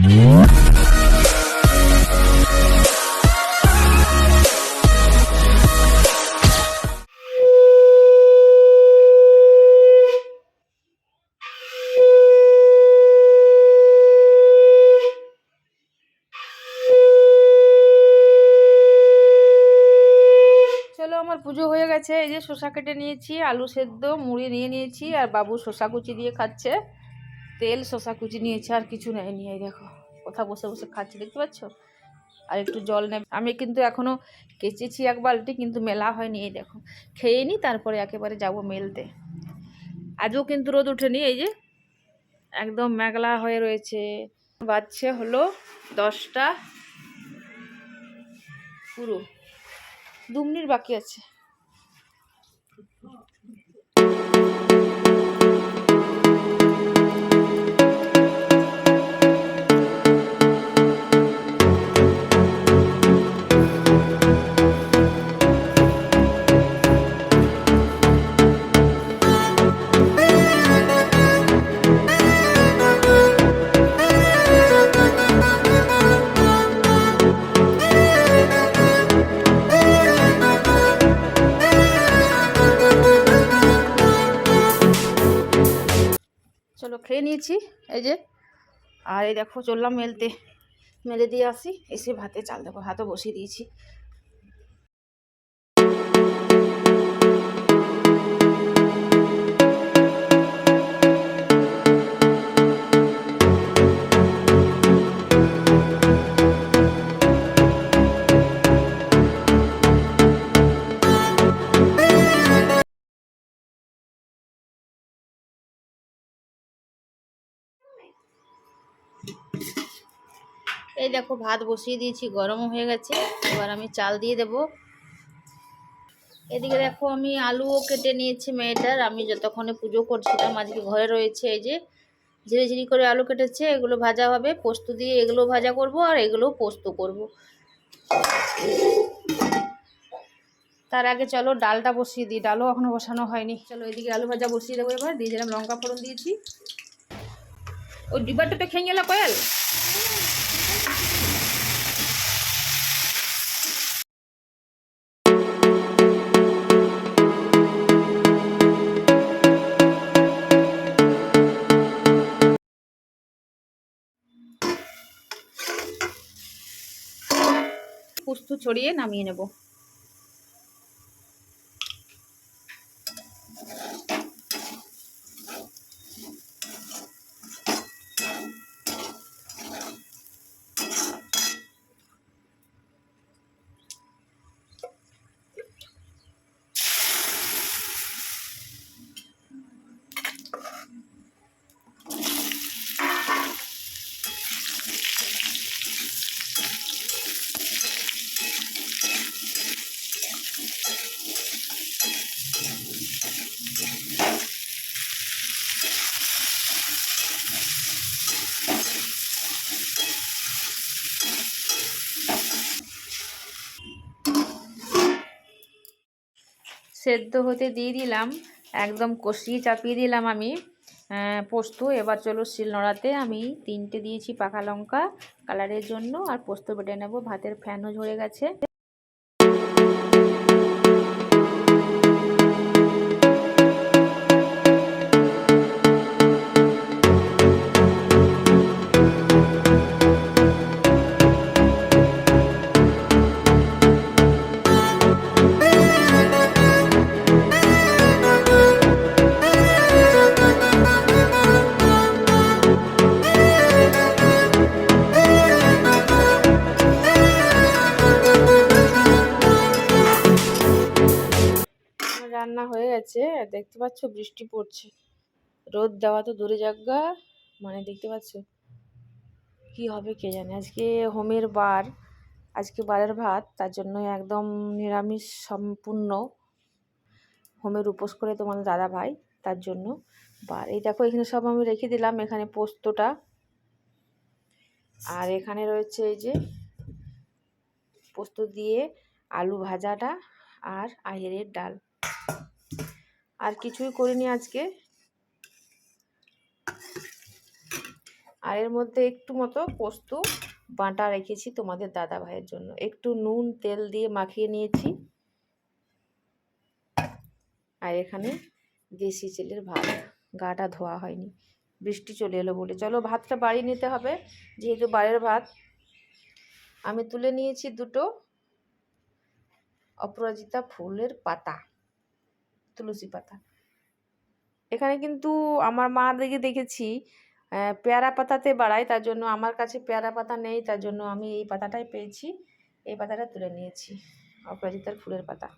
চলো, আমার পুজো হয়ে গেছে। এই যে শসা কেটে নিয়েছি, আলু সেদ্ধ, মুড়ি নিয়ে নিয়েছি, আর বাবু শসা কুচি দিয়ে খাচ্ছে। তেল, শসা কুচি নিয়েছে, আর কিছু নেয়নি। এই দেখো, কোথাও বসে বসে খাচ্ছে, দেখতে পাচ্ছ? আর একটু জল নেবে। আমি কিন্তু এখনও কেচেছি এক বালতি, কিন্তু মেলা হয়নি, এই দেখো। খেয়ে নি, তারপরে একেবারে যাব মেলতে। আজও কিন্তু রোদ ওঠেনি, এই যে। একদম মেঘলা হয়ে রয়েছে। বাজছে হলো দশটা পুরো। দু মিনিট বাকি আছে। খেয়ে নিয়েছি, এই যে। আর এই দেখো চললাম মেলতে। মেলে দিয়ে আসি, এসে ভাতে চাল দেখো ভাতও বসিয়ে দিয়েছি। এই দেখো ভাত বসিয়ে দিয়েছি, গরমও হয়ে গেছে। এবার আমি চাল দিয়ে দেব। এদিকে দেখো আমি আলুও কেটে নিয়েছি মেয়েটার। আমি যতক্ষণে পুজো করছিলাম, আজকে ঘরে রয়েছে এই যে ঝিরি ঝিরি করে আলু কেটেছে, এগুলো ভাজা হবে। পোস্ত দিয়ে এগুলো ভাজা করব আর এগুলো পোস্ত করব। তার আগে চলো ডালটা বসিয়ে দিই। ডালও এখনও বসানো হয়নি। চলো এদিকে আলু ভাজা বসিয়ে দেবো এবার। দিয়ে দিলাম লঙ্কা ফোড়ন দিয়েছি। ওই ডিব্বাটা তো খেয়ে গেল কয়াল? পোস্ত ছড়িয়ে নামিয়ে নেব। সেদ্ধ হতে দিয়ে দিলাম। একদম কষিয়ে চাপিয়ে দিলাম আমি। পোস্ত। এবার চলো শিলনোড়াতে আমি তিনটে দিয়েছি পাকা লঙ্কা। কালারের জন্য। আর পোস্ত বেটে নেব। ভাতের ফ্যানও ঝরে গেছে। গেছে আর দেখতে পাচ্ছ বৃষ্টি পড়ছে। রোদ দেওয়া তো দূরে জায়গা মানে দেখতে পাচ্ছ? কি হবে কে জানে? আজকে হোমের বার, আজকে বারের ভাত, তার জন্য একদম নিরামিষ সম্পূর্ণ। হোমের উপোস করে তোমার দাদা ভাই, তার জন্য বার। এই দেখো, এখানে সব আমি রেখে দিলাম, এখানে পোস্তটা। আর এখানে রয়েছে এই যে পোস্ত দিয়ে আলু ভাজাটা আর আহেরের ডাল। আর কিছুই করিনি আজকে। আর এর মধ্যে একটু মতো পোস্ত, বাটা রেখেছি তোমাদের দাদা ভাইয়ের জন্য। একটু নুন, তেল দিয়ে মাখিয়ে নিয়েছি। আর এখানে দেশি চেলের ভাত। গাটা ধোয়া হয়নি। বৃষ্টি চলে এলো বলে। চলো, ভাতটা বাড়ি নিতে হবে। যেহেতু বাড়ির ভাত, আমি তুলে নিয়েছি দুটো অপরাজিতা ফুলের পাতা। তুলসী পাতা। এখানে কিন্তু আমার মা দিকে দেখেছি পেয়ারা পাতাতে বাড়ায়, তার জন্য আমার কাছে পেয়ারা পাতা নেই, তার জন্য আমি এই পাতাটাই পেয়েছি। এই পাতাটা তুলে নিয়েছি, অপরাজিতার ফুলের পাতা।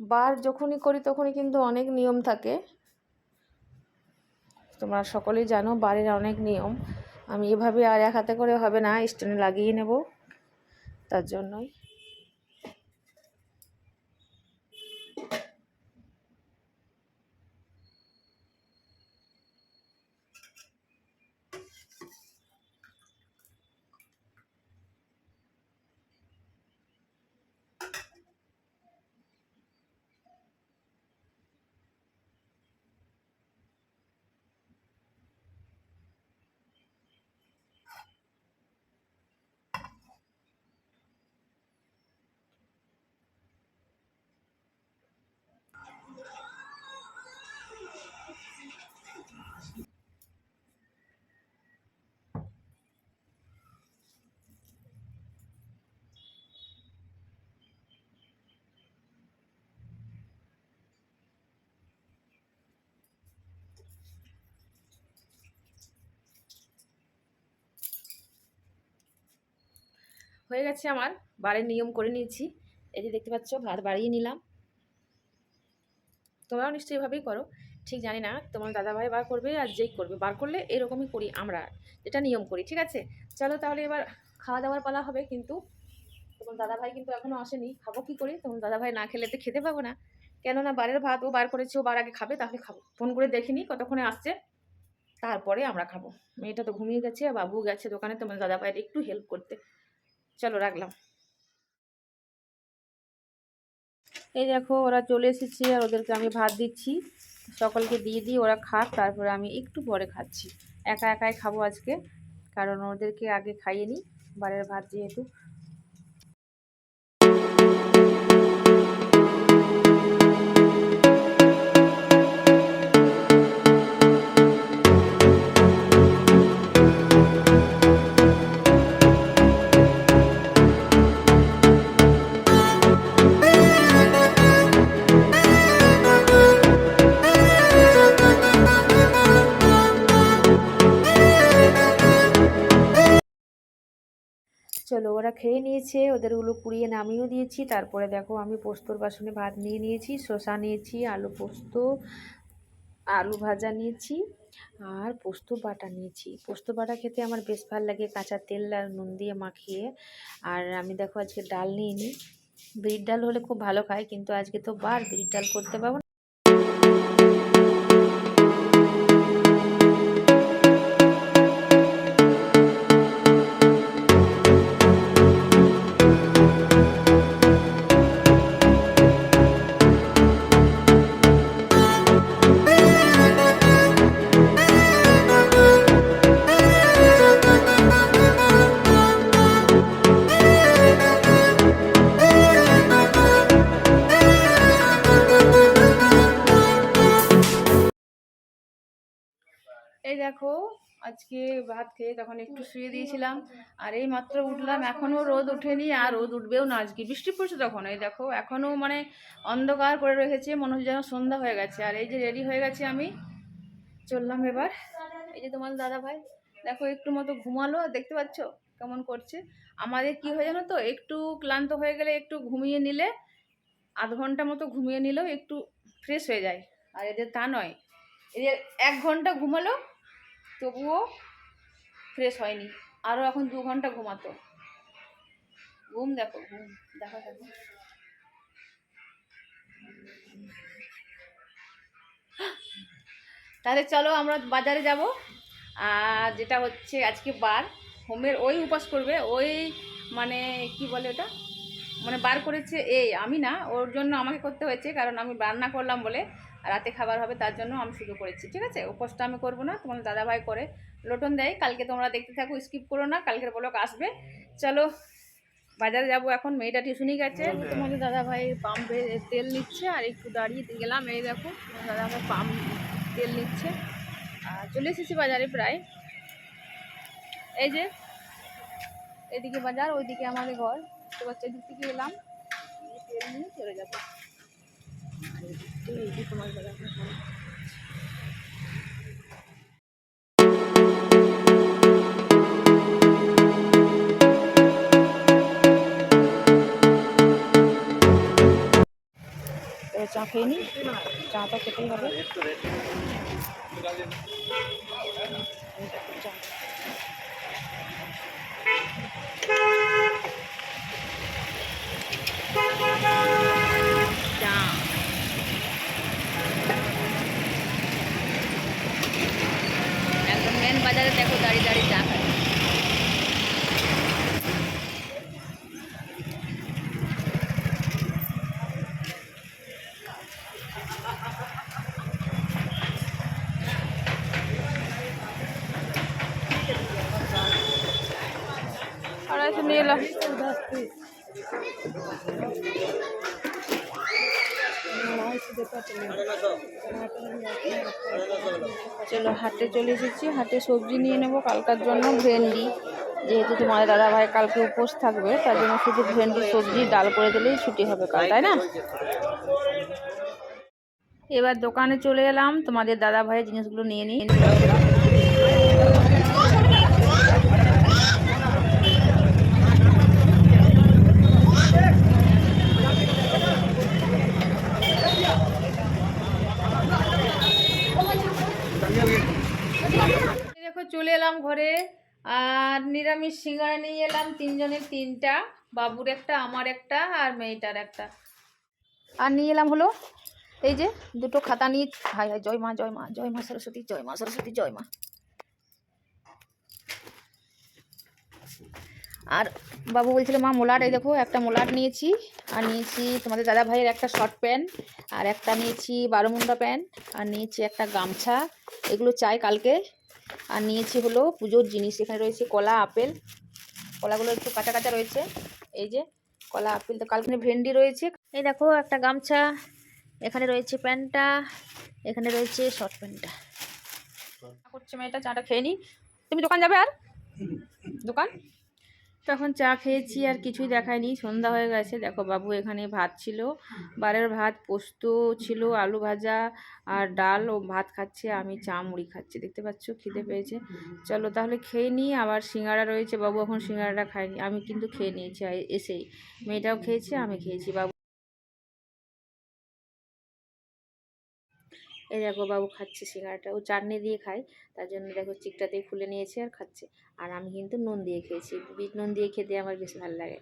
বার যখনই করি তখনই কিন্তু অনেক নিয়ম থাকে। তোমরা সকলেই জানো বাড়ির অনেক নিয়ম। আমি এভাবে আর এক হাতে করে হবে না স্ট্যান্ডে লাগিয়ে নেব। তার জন্যই। হয়ে গেছে আমার বাড়ির নিয়ম করে নিয়েছি। এই যে দেখতে পাচ্ছ, ভাত বাড়িয়ে নিলাম। তোমরাও নিশ্চয়ই এভাবেই করো। ঠিক জানি না তোমার দাদাভাই বার করবে আর যেই করবে, বার করলে এরকমই করি আমরা, যেটা নিয়ম করি, ঠিক আছে? চলো তাহলে এবার খাওয়া দাওয়ার পালা হবে কিন্তু, তোমার দাদাভাই কিন্তু এখনও আসেনি, খাব কি করে? তোমার দাদাভাই না খেলে তো খেতে পাবো না। কেননা বারের ভাত ও বার করেছে, ও বার আগে খাবে, তাহলে খাব। ফোন করে দেখিনি, কতক্ষণে আসছে? তারপরে আমরা খাব। মেয়েটা তো ঘুমিয়ে গেছে বাবু গেছে দোকানে, তোমার দাদাভাইয়ের একটু হেল্প করতে। চলো, রাখলাম। এই দেখো, ওরা চলে এসেছে আর ওদেরকে আমি ভাত দিচ্ছি। সকলকে দিয়ে দিই, ওরা খাক, তারপরে আমি একটু পরে খাচ্ছি। একা একাই খাব আজকে, কারণ ওদেরকে আগে খাইয়ে নিই, বারের ভাত যেহেতু। চলো, ওরা খেয়ে নিয়েছে ওদেরগুলো পুড়িয়ে নামিয়েও দিয়েছি। তারপরে দেখো, আমি পোস্তর বাসনে ভাত নিয়ে নিয়েছি, শসা নিয়েছি, আলু পোস্ত, আলু ভাজা নিয়েছি, আর পোস্ত বাটা নিয়েছি। পোস্ত বাটা খেতে আমার বেশ ভালো লাগে, কাঁচা তেল আর নুন দিয়ে মাখিয়ে। আর আমি দেখো আজকে ডাল নিয়ে নিই বিড়ির ডাল হলে খুব ভালো খায়, কিন্তু আজকে তো বার বিড়ির ডাল করতে পারব এই দেখো, আজকে ভাত খেয়ে তখন একটু শুয়ে দিয়েছিলাম। আর এই মাত্র উঠলাম, এখনও রোদ ওঠেনি আর রোদ উঠবেও না আজকে। বৃষ্টি পড়ছে তখন, এই দেখো, এখনও মানে অন্ধকার করে রেখেছে, মনে হচ্ছে যেন সন্ধ্যা হয়ে গেছে। আর এই যে রেডি হয়ে গেছে আমি, চললাম এবার। এই যে তোমার দাদা ভাই, দেখো একটু মতো ঘুমালো, আর দেখতে পাচ্ছ কেমন করছে। আমাদের কি হয় জানো তো, একটু ক্লান্ত হয়ে গেলে একটু ঘুমিয়ে নিলে, আধ ঘণ্টা মতো ঘুমিয়ে নিলেও একটু ফ্রেশ হয়ে যায়। আর এদের তা নয়, এদের এক ঘণ্টা ঘুমালো তবুও ফ্রেশ হয়নি। আরও এখন দু ঘণ্টা ঘুমাতো। ঘুম দেখো ঘুম, দেখো দেখো তাহলে চলো আমরা বাজারে যাব। আর যেটা হচ্ছে আজকে বার, হোমের ওই উপাস করবে, ওই মানে কি বলে ওটা? মানে বার করেছে এই, আমি না, ওর জন্য আমাকে করতে হয়েছে, কারণ আমি রান্না করলাম বলে। রাতে খাবার হবে তার জন্য আমি শুধু করেছি ঠিক আছে? উপোসটা আমি করব না তোমার দাদাভাই করে লোটন দেয়। কালকে তোমরা দেখতে থাকো স্কিপ করো না কালকের ব্লগ আসবে। চলো বাজারে যাব এখন মেয়েটা টিউশনই গেছে। তোমাদের দাদাভাই পাম্পে তেল নিচ্ছে আর একটু দাঁড়িয়ে গেলাম এই দেখো তোমার দাদাভাই পাম্প তেল নিচ্ছে। আর চলে এসেছি বাজারে প্রায়। এই যে এদিকে বাজার ওইদিকে আমাদের ঘর। তো বাচ্চা দিক থেকে এলাম। তেল নিয়ে চলে যাব। এই যে তোমার দাদাভাই চা খেয়ে নিই চা খেতেই হবে এই দেখো চা। চা একদম মেন বাজারে দেখো দাঁড়িয়ে দাঁড়িয়ে চা খায় আড়াইশো নিয়ে এলাম চলো, হাটে চলে এসেছি। হাটে সবজি নিয়ে নেব, কালকার জন্য ভেন্ডি। যেহেতু তোমাদের দাদা ভাই কালকে উপোস থাকবে, তার জন্য শুধু ভেন্ডি, সবজি, ডাল করে দিলেই ছুটি হবে কাল, তাই না? এবার দোকানে চলে এলাম। তোমাদের দাদা ভাইয়ের জিনিসগুলো নিয়ে নিই এই দেখো চলে এলাম ঘরে আর নিরামিষ সিঙ্গারা নিয়ে এলাম, তিনজনের তিনটা, বাবুর একটা, আমার একটা আর মেয়েটার একটা। আর নিয়ে এলাম হলো এই যে দুটো খাতা নিয়ে হাই হাই জয় মা জয় মা জয় মা সরস্বতী, জয় মা সরস্বতী, জয় মা। আর বাবু বলছিল, মা মোলাট এই দেখো, একটা মোলাট নিয়েছি, আর নিয়েছি তোমাদের দাদা ভাইয়ের একটা শর্ট প্যান্ট, আর একটা নিয়েছি বারোমুন্ডা প্যান্ট, আর নিয়েছি একটা গামছা, এগুলো চাই কালকে। আর নিয়েছি হলো পুজোর জিনিস। এখানে রয়েছে কলা আপেল। কলাগুলো একটু কাঁচা কাঁচা রয়েছে। এই যে কলা আপেল তো কালকে ভেন্ডি রয়েছে। এই দেখো একটা গামছা। এখানে রয়েছে প্যান্টটা। এখানে রয়েছে শর্ট প্যান্টটা করছে মেয়েটা চাটা খেয়ে নি। তুমি দোকান যাবে আর? দোকান? তখন চা খেয়েছি আর কিছুই দেখায়নি। সন্ধ্যা হয়ে গেছে। দেখো বাবু এখানে ভাত ছিল। বারের ভাত পোস্ত ছিল, আলু ভাজা আর ডাল। ও ভাত খাচ্ছে, আমি চা মুড়ি খাচ্ছি। দেখতে পাচ্ছ, খিদে পেয়েছে। চলো তাহলে খেয়ে নিই। আবার সিঙ্গারা রয়েছে। বাবু এখন সিঙ্গারাটা খায়নি। আমি কিন্তু খেয়ে নিয়েছি এসেই। মেয়েটাও খেয়েছে, আমি খেয়েছি। বাবু এই দেখো বাবু খাচ্ছে সিঙ্গারাটা। ও চাটনি দিয়ে খায়, তার জন্য দেখো চিকটাতেই খুলে নিয়েছে আর খাচ্ছে। আর আমি কিন্তু নুন দিয়ে খেয়েছি, বিট নুন দিয়ে খেতে আমার বেশ ভালো লাগে।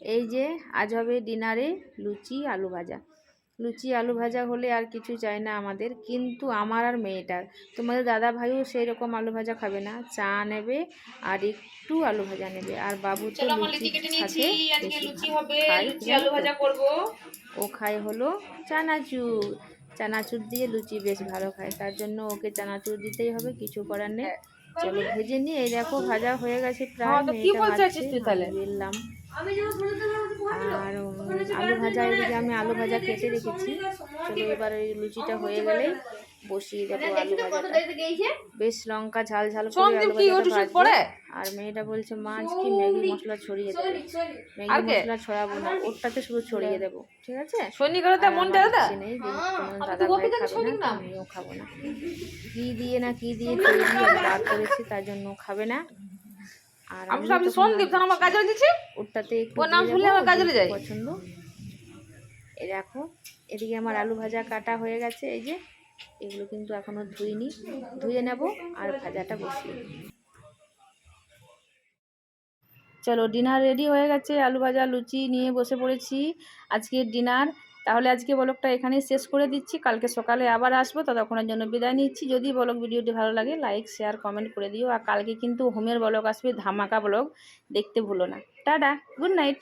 এই যে আজ হবে ডিনারে লুচি, আলু ভাজা। লুচি আলু ভাজা হলে আর কিছু চাই না আমাদের। কিন্তু আমার আর মেয়েটার তোমাদের দাদা ভাইও সেই রকম আলু ভাজা খাবে না। চা নেবে আর একটু আলু ভাজা নেবে। আর বাবু তো? ও খায় হলো চানাচুর। চানাচুর দিয়ে লুচি বেশ ভালো খায়। তার জন্য ওকে চানাচুর দিতেই হবে কিছু করার নেই। চলো ভেজে নিয়ে এই দেখো ভাজা হয়ে গেছে প্রায়। মেয়েটা ভাজছে, আমি বেললাম আর আলু ভাজা এদিকে আমি আলু ভাজা কেটে রেখেছি চলো এবার ওই লুচিটা হয়ে গেলে বসিয়ে দেবো আলু ভাজাটা বেশ লঙ্কা ঝাল ঝাল করে আলু ভাজাটা ভাজবো। আর মেয়েটা বলছে মা আজকে ম্যাগি মশলা ছড়িয়ে দেবো? ম্যাগি মশলা ছড়াবো না ওরটাতে শুধু ছড়িয়ে দেবো ঠিক আছে? সৈনিক হলে আর আমার নেই দাদা ভাই খাবে না আমিও খাব না। কি দিয়ে না কি দিয়ে তৈরি আমি রাগ করেছি তার জন্য খাবে না। আর আমি তখন সন্দীপ তখন আমার কাজে দিচ্ছি একটু ওর নাম শুনলে আমার কাজে ওর যায়। পছন্দ। এই দেখো এদিকে আমার আলু ভাজা কাটা হয়ে গেছে এই যে। এগুলো কিন্তু এখনও ধুইনি। ধুয়ে নেব আর ভাজাটা বসিয়ে। চলো ডিনার রেডি হয়ে গেছে। আলু ভাজা লুচি নিয়ে বসে পড়েছি। আজকের ডিনার তাহলে আজকে ব্লগটা এখানেই শেষ করে দিচ্ছি। কালকে সকালে আবার আসব, ততক্ষণের জন্য বিদায় নিচ্ছি। যদি ব্লগ ভিডিওটি ভালো লাগে লাইক শেয়ার কমেন্ট করে দিও। আর কালকে কিন্তু হোমের ব্লগ আসবে, ধামাকা ব্লগ দেখতে ভুলো না। Tata good night